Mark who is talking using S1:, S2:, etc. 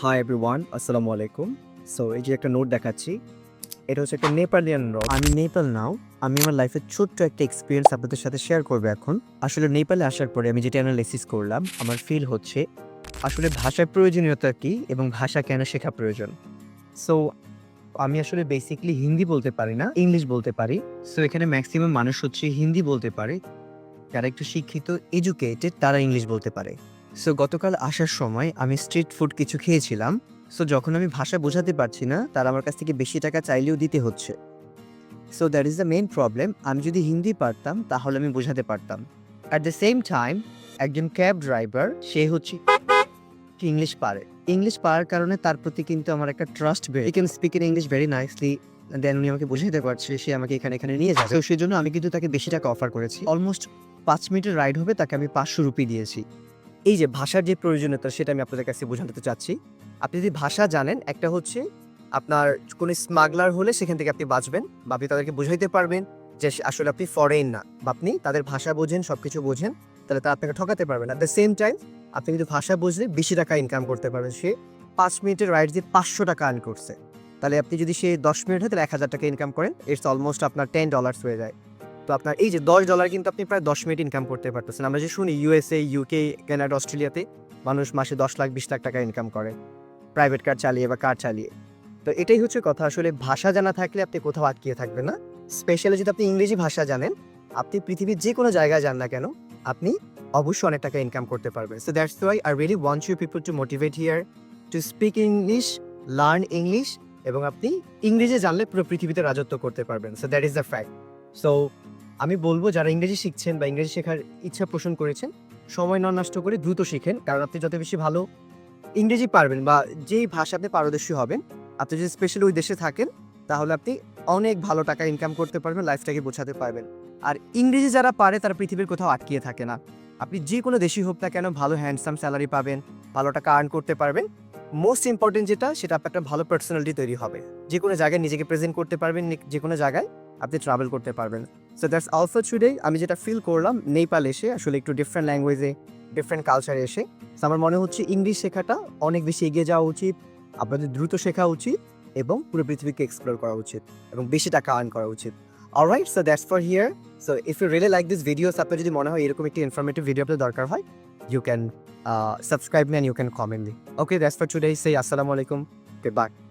S1: Hi everyone আসসালামু আলাইকুম so এই যে একটা নোট দেখাচ্ছি, এটা হচ্ছে একটা নেপালিয়ান নোট আমি নেপাল নাও আমি আমার লাইফের ছোট্ট একটা এক্সপিরিয়েন্স আপনাদের সাথে শেয়ার করব এখন। আসলে নেপালে আসার পরে আমি যেটা অ্যানালাইসিস করলাম, আমার ফিল হচ্ছে আসলে ভাষার প্রয়োজনীয়তা কী এবং ভাষা কেন শেখা প্রয়োজন। সো আমি আসলে বেসিকলি হিন্দি বলতে পারি না ইংলিশ বলতে পারি। সো এখানে ম্যাক্সিমাম মানুষ হচ্ছে হিন্দি বলতে পারে। যারা একটু শিক্ষিত এডুকেটেড তারা ইংলিশ বলতে পারে। সো গতকাল আসার সময় আমি স্ট্রিট ফুড কিছু খেয়েছিলাম। সো যখন আমি ভাষা বোঝাতে পারছি না, তারা আমার কাছ থেকে বেশি টাকা চাইলেও দিতে হচ্ছে। So that is the main problem আমি যদি হিন্দি পারতাম, তাহলে আমি বোঝাতে পারতাম। অ্যাট দ্য সেম টাইম একজন ক্যাব ড্রাইভার সে হচ্ছে ইংলিশ পারে। ইংলিশ পারার কারণে তার প্রতি কিন্তু আমার একটা ট্রাস্ট বেড়ে। Can speak in English very nicely then উনি আমাকে বোঝাতে পারছে, সে আমাকে এখানে এখানে নিয়ে যাবে। সেই জন্য আমি কিন্তু তাকে বেশি টাকা অফার করেছি। অলমোস্ট পাঁচ মিনিটের রাইড হবে, তাকে আমি পাঁচশো রুপি দিয়েছি। এই যে ভাষার যে প্রয়োজনীয়তা, সেটা আমি আপনাদের কাছে বোঝাতে চাচ্ছি। আপনি যদি ভাষা জানেন, একটা হচ্ছে আপনার কোনো স্মাগলার হলে সেখান থেকে আপনি বাঁচবেন বা আপনি তাদেরকে বোঝাইতে পারবেন যে আসলে আপনি ফরেন না বা আপনি তাদের ভাষা বোঝেন সব কিছু বোঝেন, তাহলে তারা আপনাকে ঠকাতে পারবেন অ্যাট দ্য সেম টাইম আপনি কিন্তু ভাষা বুঝলে বেশি টাকা ইনকাম করতে পারবেন। সে পাঁচ মিনিটের রাইড দিয়ে পাঁচশো টাকা আর্ন করছে। তাহলে আপনি যদি সে দশ মিনিট হয়, তাহলে এক হাজার টাকা ইনকাম করেন। ইটস অলমোস্ট আপনার টেন ডলার্স হয়ে যায়। তো আপনার এই যে দশ ডলার কিন্তু আপনি প্রায় দশ মিনিট ইনকাম করতে পারতেছেন। আমরা যে শুনি ইউএসএ ইউকে কানাডা অস্ট্রেলিয়াতে মানুষ মাসে দশ লাখ, বিশ লাখ টাকা ইনকাম করে। প্রাইভেট কার চালিয়ে বা কার চালিয়ে। তো এটাই হচ্ছে কথা, আসলে ভাষা জানা থাকলে আপনি কোথাও আটকিয়ে থাকবেন না। স্পেশালি যদি আপনি ইংরেজি ভাষা জানেন, আপনি পৃথিবীর যে কোনো জায়গায় যান না কেন, আপনি অবশ্যই অনেক টাকা ইনকাম করতে পারবেন। So that's why I really want you people to motivate here to speak English learn English এবং আপনি ইংরেজি জানলে পুরো পৃথিবীতে রাজত্ব করতে পারবেন। So that is the fact so আমি বলব যারা ইংরেজি শিখছেন বা ইংরেজি শেখার ইচ্ছা পোষণ করেছেন, সময় না নষ্ট করে দ্রুত শিখেন, কারণ আপনি যত বেশি ভালো ইংরেজি পারবেন বা যেই ভাষা আপনি পারদর্শী হবেন, আপনি যদি স্পেশালি ওই দেশে থাকেন, তাহলে আপনি অনেক ভালো টাকা ইনকাম করতে পারবেন লাইফটাকে বোঝাতে পারবেন। আর ইংরেজি যারা পারে, তারা পৃথিবীর কোথাও আটকিয়ে থাকে না। আপনি যে কোনো দেশই হোক না কেন, ভালো হ্যান্ডসাম স্যালারি পাবেন, ভালো টাকা আর্ন করতে পারবেন। মোস্ট ইম্পর্টেন্ট যেটা, সেটা আপনার একটা ভালো পার্সোনালিটি তৈরি হবে। যে কোনো জায়গায় নিজেকে প্রেজেন্ট করতে পারবেন, যে কোনো জায়গায় আপনি ট্রাভেল করতে পারবেন। সো দ্যাটস অলসো টুডে আমি যেটা ফিল করলাম নেপাল এসে, আসলে একটু ডিফারেন্ট ল্যাঙ্গুয়েজে ডিফারেন্ট কালচারে এসে আমার মনে হচ্ছে ইংলিশ শেখাটা অনেক বেশি এগিয়ে যাওয়া উচিত, আপনাদের দ্রুত শেখা উচিত এবং পুরো পৃথিবীকে এক্সপ্লোর করা উচিত এবং বেশি টাকা আর্ন করা উচিত। Alright so that's for here so if you really like this videos আপনার যদি মনে হয় এরকম একটি ইনফরমেটিভ ভিডিও আপনার দরকার হয় you can subscribe me and you can comment okay that's for today say আসসালামু আলাইকুম বাই